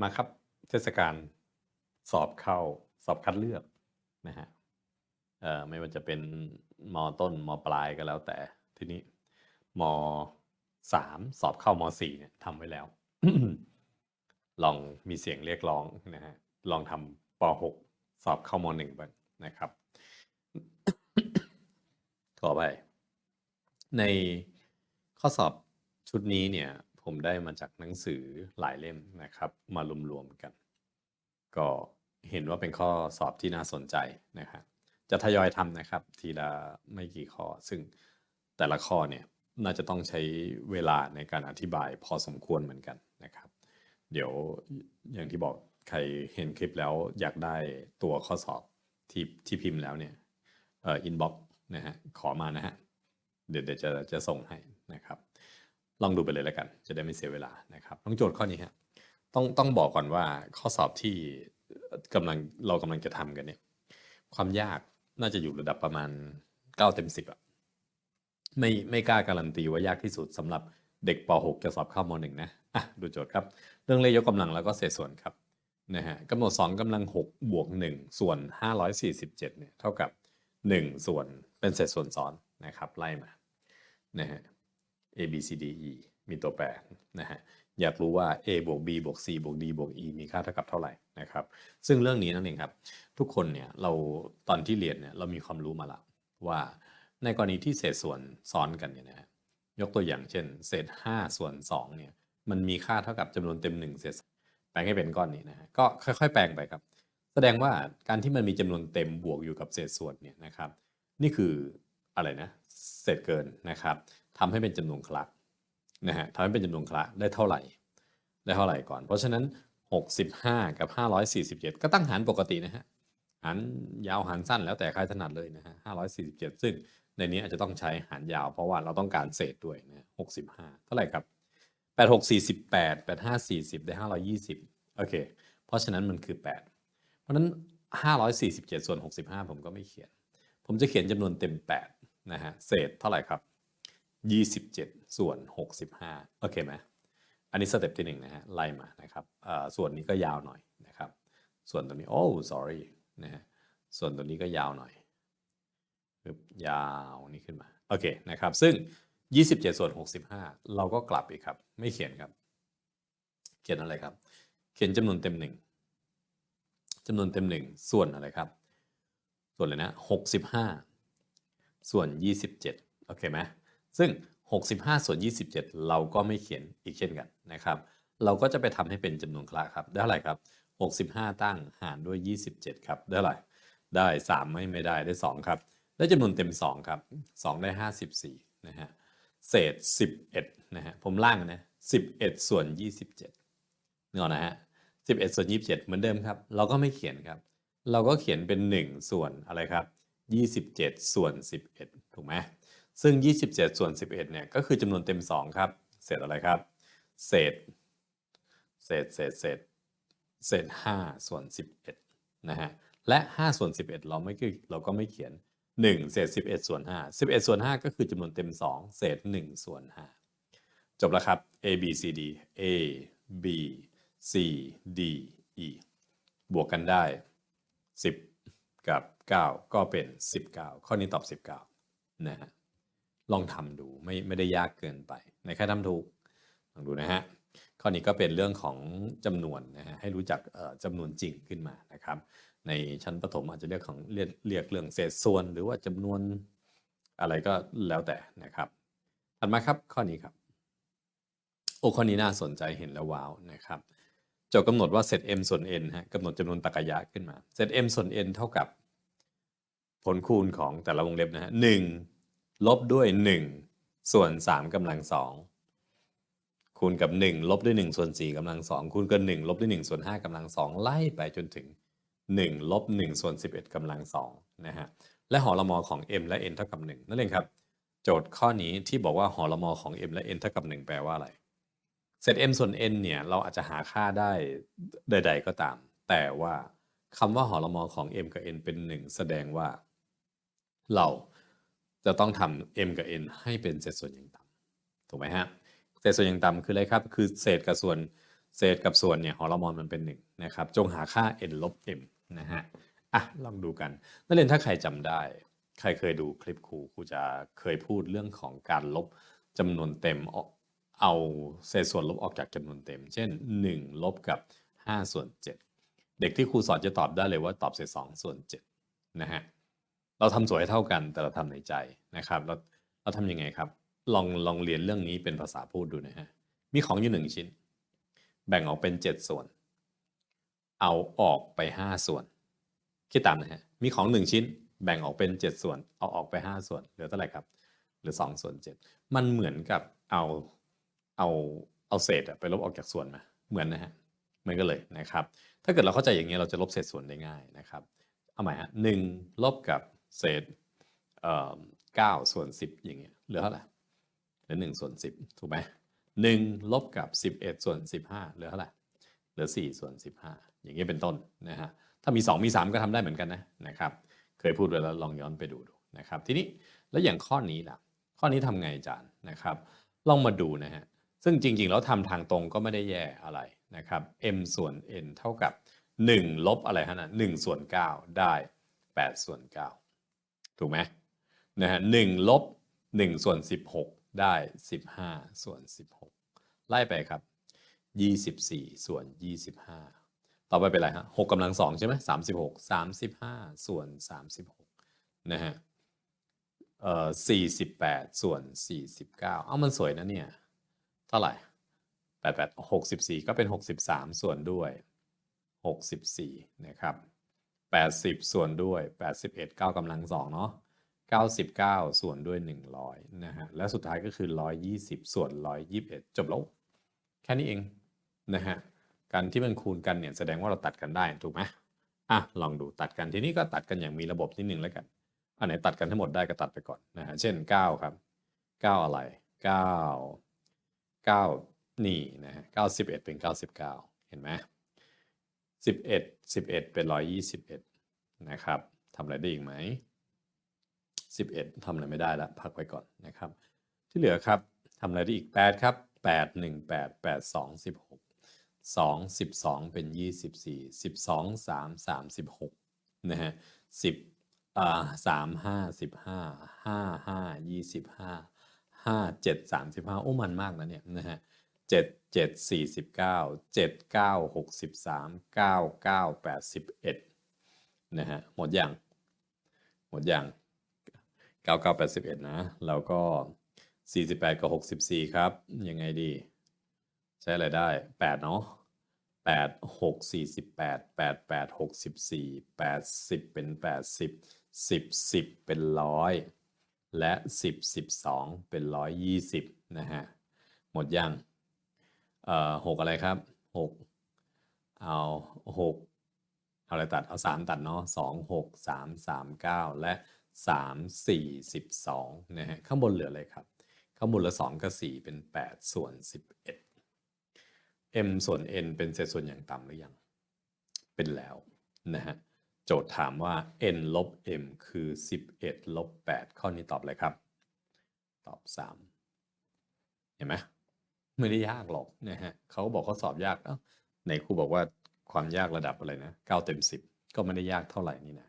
มาครับเทศกาลสอบเข้าสอบคัดเลือกนะฮะไม่ว่าจะเป็นมต้นมปลายก็แล้วแต่ทีนี้มสามสอบเข้ามสี่เนี่ยทำไว้แล้ว ลองมีเสียงเรียกร้องนะฮะลองทำปหกสอบเข้ามหนึ่งบ้างนะครับขอไปในข้อสอบชุดนี้เนี่ย ผมได้มาจากหนังสือหลายเล่มนะครับ มารวมๆกัน ก็เห็นว่าเป็นข้อสอบที่น่าสนใจนะครับจะทยอยทำนะครับ ทีละไม่กี่ข้อ ซึ่งแต่ละข้อเนี่ยน่าจะต้องใช้เวลาในการอธิบายพอสมควรเหมือนกันนะครับ เดี๋ยวอย่างที่บอกใครเห็นคลิปแล้วอยากได้ตัวข้อสอบที่ที่พิมพ์แล้วเนี่ยเอ่ออินบ็อกซ์นะฮะขอมานะฮะเดี๋ยวเดี๋ยวจะจะส่งให้นะครับ ลองดูไปเลยแล้วกัน จะได้ไม่เสียเวลานะครับต้องโจทย์ข้อนี้ฮะต้องต้องบอกก่อนว่าข้อสอบที่กำลังเรากำลังจะทำกันเนี่ย ความยากน่าจะอยู่ระดับประมาณ9เต็ม10อะไม่ไม่กล้าการันตีว่ายากที่สุดสำหรับเด็กป .6 จะสอบเข้าม1นะอะดูโจทย์ครับ เรื่องเลขยกกำลังแล้วก็เศษส่วนครับนะฮะกำหนด 2กำลัง 6 บวก 1 ส่วน 547เนี่ยเท่ากับ 1 ส่วนเป็นเศษส่วนซ้อนนะครับไล่มานะฮะ a b c d e มีตัวแปรนะฮะอยากรู้ว่า a บวก b บวก c บวก d บวก e มีค่าเท่ากับเท่าไหร่นะครับซึ่งเรื่องนี้นั่นเองครับ ทุกคนเนี่ยเราตอนที่เรียนเนี่ยเรามีความรู้มาล้วว่าในกรณีที่เศษส่วนซ้อนกันเนี่ยนะฮะยกตัวอย่างเช่น เศษ 5 ส่วน2เนี่ยมันมีค่าเท่ากับจำนวนเต็ม1เศษแปลงให้เป็นก้อนนี้นะฮะก็ค่อย ๆ แปลงไปครับ แสดงว่าการที่มันมีจำนวนเต็มบวกอยู่กับเศษส่วนเนี่ยนะครับ นี่คืออะไรนะเศษเกินนะครับ ทำให้เป็นจำนวนคละนะฮะทำให้เป็นจำนวนคละได้เท่าไหร่ ได้เท่าไหร่ก่อน เพราะฉะนั้น 65 กับ 547 ก็ตั้งหารปกตินะฮะหารยาวหารสั้นแล้วแต่ใครถนัดเลยนะฮะ547 ซึ่งในนี้อาจจะต้องใช้หารยาวเพราะว่าเราต้องการเศษด้วยนะ65 เท่าไหร่ครับ 86 48 85 40 ได้ 520 โอเค เพราะฉะนั้นมันคือ 8 เพราะฉะนั้น 547 ส่วน 65 ผมก็ไม่เขียน ผมจะเขียนจำนวนเต็ม 8 นะฮะ เศษเท่าไหร่ครับ 27 ส่วน 65 โอเคไหมอันนี้สเต็ปที่หนึ่งนะฮะ ไล่มานะครับส่วนนี้ก็ยาวหน่อยนะครับ ส่วนตัวนี้ โอ้ sorry นะฮะ ส่วนตัวนี้ก็ยาวหน่อยยาวนี่ขึ้นมา โอเคนะครับ ซึ่ง 27 ส่วน 65 เราก็กลับอีกครับ ไม่เขียนครับ เขียนอะไรครับ เขียนจำนวนเต็มหนึ่งจำนวนเต็มหนึ่งส่วนอะไรครับ ส่วนเลยนะ 65 ส่วน 27 โอเคไหม ซึ่ง 65 ส่วน 27 เราก็ไม่เขียนอีกเช่นกันนะครับ เราก็จะไปทำให้เป็นจำนวนคละครับ ได้เท่าไหร่ครับ 65 ตั้งหารด้วย 27 ครับ ได้เท่าไหร่ ได้ 3 ไม่ไม่ได้ได้ 2 ครับ ได้จำนวนเต็ม 2 ครับ 2 ได้ 54 นะฮะ เศษ 11 นะฮะ ผมล่างนะ 11 ส่วน 27เนาะนะฮะ 11 ส่วน 27 เหมือนเดิมครับ เราก็ไม่เขียนครับ เราก็เขียนเป็น 1 ส่วนอะไรครับ 27 ส่วน 11 ถูกไหม ซึ่ง 27 ส่วน 11 เนี่ย ก็คือจำนวนเต็ม 2 ครับ เศษอะไรครับ เศษ เศษ เศษ เศษ เศษ 5 ส่วน 11 นะฮะ และ 5 ส่วน 11 เราไม่เราก็ไม่เขียน 1 เศษ 11 ส่วน 5 11 ส่วน 5 ก็คือจำนวนเต็ม 2 เศษ 1 ส่วน 5 จบแล้วครับ a b c d a b c d e บวกกันได้ 10 กับ 9 ก็เป็น 19 ข้อนี้ตอบ 19 นะฮะ ลองทำดูไม่ไม่ได้ยากเกินไปในแค่ทำถูกลองดูนะฮะข้อนี้ก็เป็นเรื่องของจำนวนนะฮะให้รู้จักจำนวนจริงขึ้นมานะครับ ในชั้นประถมอาจจะเรียกของเรียกเรียกเรื่องเศษส่วน หรือว่าจำนวนอะไรก็แล้วแต่นะครับถัดมาครับข้อนี้ครับโอ้ข้อนี้น่าสนใจเห็นแล้วว้าวนะครับโจทย์กำหนดว่าเซต m ส่วน n ฮะกำหนดจำนวนตรรกยะขึ้นมาเซต m ส่วน n เท่ากับผลคูณของแต่ละวงเล็บนะฮะหนึ่ง ลบด้วย 1 ส่วน3กำลังสองคูณกับ 1 ลบด้วย 1 ส่วน4กำลังสองคูณกับ 1 ลบด้วย 1 ส่วน5กำลังสองไล่ไปจนถึง 1 ลบ1ส่วน11กำลังสองนะฮะและหอละมอของ m และ n เท่ากับ 1 นั่นเองครับ โจทย์ข้อนี้ที่บอกว่าหอละมอของ m และ n เท่ากับ 1 แปลว่าอะไรเซต m ส่วน n เนี่ยเราอาจจะหาค่าได้ใด ๆ ก็ตาม แต่ว่าคำว่าหอละมอของ m กับ n เป็น 1 แสดงว่า เรา จะต้องทำ m กับ n ให้เป็นเศษส่วนอย่างต่ำถูกไหมฮะเศษส่วนอย่างต่ำคืออะไรครับ คือเศษกับส่วนเศษกับส่วนเนี่ยฮอร์โมนมันเป็นหนึ่งนะครับจงหาค่า n ลบ m นะฮะอะลองดูกันนักเรียนถ้าใครจำได้ ใครเคยดูคลิปครูครูจะเคยพูดเรื่องของการลบจำนวนเต็มออกเอาเศษส่วนลบออกจากจำนวนเต็ม เช่น 1 ลบกับ 5 ส่วน 7 เด็กที่ครูสอนจะตอบได้เลยว่าตอบเศษ 2 ส่วน7นะฮะ เราทำสวยเท่ากันแต่เราทำในใจนะครับ เราเราทำยังไงครับ ลองลองเรียนเรื่องนี้เป็นภาษาพูดดูนะฮะมีของอยู่หนึ่งชิ้น แบ่งออกเป็น7ส่วน เอาออกไป5ส่วนคิดตามนะฮะมีของ1ชิ้น แบ่งออกเป็น7ส่วน เอาออกไป5ส่วนเหลือเท่าไหร่ครับหลือ2ส่วน7มันเหมือนกับเอาเอาเอาเศษอะไปลบออกจากส่วนมาเหมือนนะฮะเหมือนกันเลยนะครับ ถ้าเกิดเราเข้าใจอย่างนี้เราจะลบเศษส่วนได้ง่ายนะครับเอาใหม่ฮะหนึ่งลบกับ เศษเก้าส่วนสิบอย่างเงี้ยเหลือเท่าไหร่เหลือหนึ่งส่วนสิบถูกไหมหนึ่งลบกับสิบเอ็ดส่วนสิบห้าเหลือเท่าไหร่เหลือสี่ส่วนสิบห้าอย่างเงี้ยเป็นต้นนะฮะถ้ามีสองมีสามก็ทำได้เหมือนกันนะนะครับ เคยพูดไว้แล้วลองย้อนไปดูดูนะครับ ทีนี้แล้วอย่างข้อนี้ล่ะ ข้อนี้ทำไงอาจารย์นะครับ ลองมาดูนะฮะซึ่งจริงๆ แล้วทำทางตรงก็ไม่ได้แย่อะไรนะครับ m ส่วน n เท่ากับ 1 ลบอะไรฮะนะ1ส่วน 9 ได้ 8 ส่วน 9 ถูกไหมนะฮะหนึ่งลบหนึ่งส่วนสิบหกได้สิบห้าส่วนสิบหกไล่ไปครับยี่สิบสี่ส่วนยี่สิบห้าต่อไปเป็นอะไรฮะหกกำลังสองใช่ไหมสามสิบหกสามสิบห้าส่วนสามสิบหกนะฮะเอ่อสี่สิบแปดส่วนสี่สิบเก้าเอ้ามันสวยนะเนี่ย เท่าไหร่แปดแปดหกสิบสี่ก็เป็นหกสิบสามส่วนด้วยหกสิบสี่นะครับ 80 ส่วนด้วย 81 9กำลังสองเนาะ99 ส่วนด้วย 100นะฮะและสุดท้ายก็คือ 120 ส่วน 121 จบแล้วแค่นี้เองนะฮะการที่มันคูณกันเนี่ยแสดงว่าเราตัดกันได้ถูกไหมอะลองดูตัดกันทีนี้ก็ตัดกันอย่างมีระบบนิดนึงแล้วกัน อันไหนตัดกันทั้งหมดได้ก็ตัดไปก่อนนะฮะเช่น 9 ครับ 9 อะไร 9 9 นี่นะฮะ91 เป็น 99 เห็นไหม 11 11 เป็น 121 นะครับทำอะไรได้อีกไหม 11ทำอะไรไม่ได้แล้วพักไว้ก่อนนะครับ ที่เหลือครับทำอะไรได้อีก 8 ครับ 8 1 8 8 2 16 2 12 เป็น 24 12 3 36 นะฮะ10อ่า3 5 15 5 5 25 5 7 35 โอ้มันมากนะเนี่ยนะฮะ 7 7 49 7 9 63 9 9 81นะฮะหมดอยังหมดอยัง99 81นะ แล้วก็48กับ64ครับ ยังไงดี ใช้อะไรได้8เนาะ8 6 48 8 8 64 80เป็น80 10 10เป็น100และ10 12เป็น120นะฮะ หมดยัง เอ่อ6อะไรครับ6เอา6เอาอะไรตัดเอา3ตัดเนาะ2 6 3 3 9และ3 4 12นะฮะข้างบนเหลืออะไรครับ ข้างบนเหลือ2กับ4เป็น8ส่วน11 m ส่วน n เป็นเศษส่วนอย่างต่ำหรือยัง เป็นแล้วนะฮะโจทย์ถามว่า n ลบ m คือ 11 ลบ 8 ข้อนี้ตอบอะไรครับ ตอบ 3 เห็นไหม ไม่ได้ยากหรอกนะฮะเขาบอกเขาสอบยากเอ้าไหนครูบอกว่าความยากระดับอะไรนะ9เต็ม10ก็ไม่ได้ยากเท่าไหร่นี่นะ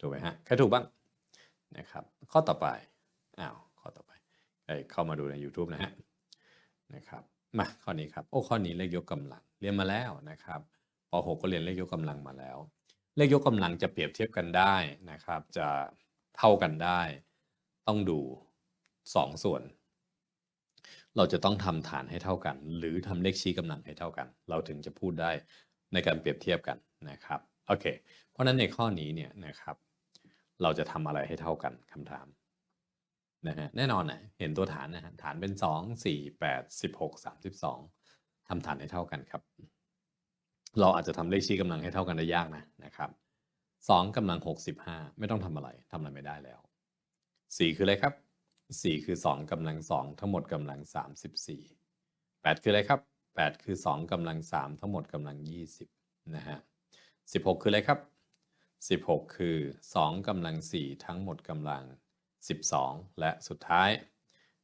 ถูกไหมฮะใครถูกบ้างนะครับ ข้อต่อไปอ้าวข้อต่อไปใครเข้ามาดูใน YouTube นะฮะนะครับมาข้อนี้ครับโอ้ข้อนี้เลขยกกำลังเรียนมาแล้วนะครับป .6 ก็เรียนเลขยกกำลังมาแล้ว เลขยกกำลังจะเปรียบเทียบกันได้นะครับ จะเท่ากันได้ ต้องดู 2 ส่วน เราจะต้องทำฐานให้เท่ากัน หรือทำเลขชี้กำลังให้เท่ากัน เราถึงจะพูดได้ในการเปรียบเทียบกันนะครับโอเค เพราะฉะนั้นในข้อนี้เนี่ยนะครับ เราจะทำอะไรให้เท่ากันคำถามนะฮะแน่นอนนะเห็นตัวฐานนะฮะฐานเป็น 2 4 8 16 32ทำฐานให้เท่ากันครับ เราอาจจะทำเลขชี้กำลังให้เท่ากันได้ยากนะนะครับ2กำลัง 65 ไม่ต้องทำอะไรทำอะไรไม่ได้แล้ว 4 คืออะไรครับ 4คือ2กำลัง2ทั้งหมดกำลัง34 8คืออะไรครับ8คือ2กำลัง3ทั้งหมดกำลัง20นะฮะ16คืออะไรครับ16คือ2กำลัง4ทั้งหมดกำลัง12และสุดท้าย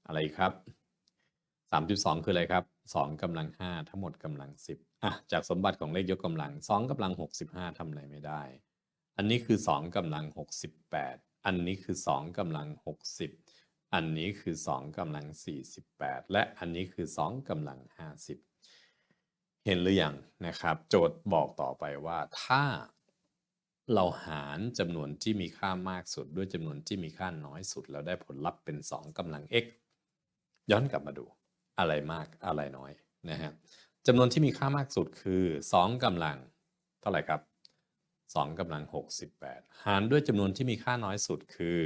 อะไรครับ3.2คืออะไรครับ2กำลัง5ทั้งหมดกำลัง10อะจากสมบัติของเลขยกกำลัง2กำลัง65ทำอะไรไม่ได้ อันนี้คือ2กำลัง68อันนี้คือ2กำลัง60 อันนี้คือ 2กำลัง 48 และอันนี้คือ 2กำลัง 50 เห็นหรือยังนะครับ โจทย์บอกต่อไปว่าถ้าเราหารจำนวนที่มีค่ามากสุด ด้วยจำนวนที่มีค่าน้อยสุด แล้วได้ผลลัพธ์เป็น 2กำลัง x ย้อนกลับมาดูอะไรมากอะไรน้อยนะฮะจำนวนที่มีค่ามากสุดคือ 2กำลัง เท่าไหร่ครับ 2กำลัง 68 หารด้วยจำนวนที่มีค่าน้อยสุดคือ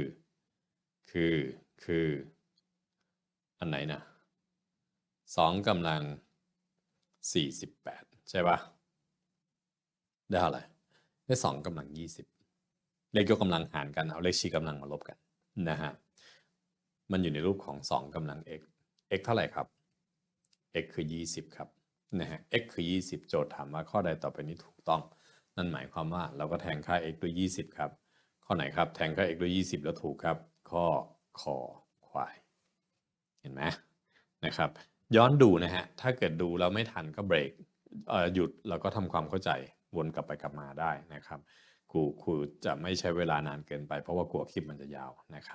คือ คือ อันไหนนะ2กำลัง 48 ใช่ปะได้เท่าไหร่ได้2กำลัง 20 เลขยกกำลังหารกัน เอาเลขชี้กำลังมาลบกันนะฮะ มันอยู่ในรูปของ 2กำลัง x x เท่าไหร่ครับ x คือ 20 ครับนะฮะ x คือ 20 โจทย์ถามว่าข้อใดต่อไปนี้ถูกต้อง นั่นหมายความว่าเราก็แทนค่า x ด้วย 20 ครับ ข้อไหนครับ แทนค่า x ด้วย 20 แล้วถูกครับ ข้อ คอควาย เห็นไหมนะครับ ย้อนดูนะฮะ ถ้าเกิดดูแล้วไม่ทันก็เบรกหยุดแล้วก็ทำความเข้าใจวนกลับไปกลับมาได้นะครับครูครูจะไม่ใช้เวลานานเกินไปเพราะว่ากลัวคลิปมันจะยาวนะครับ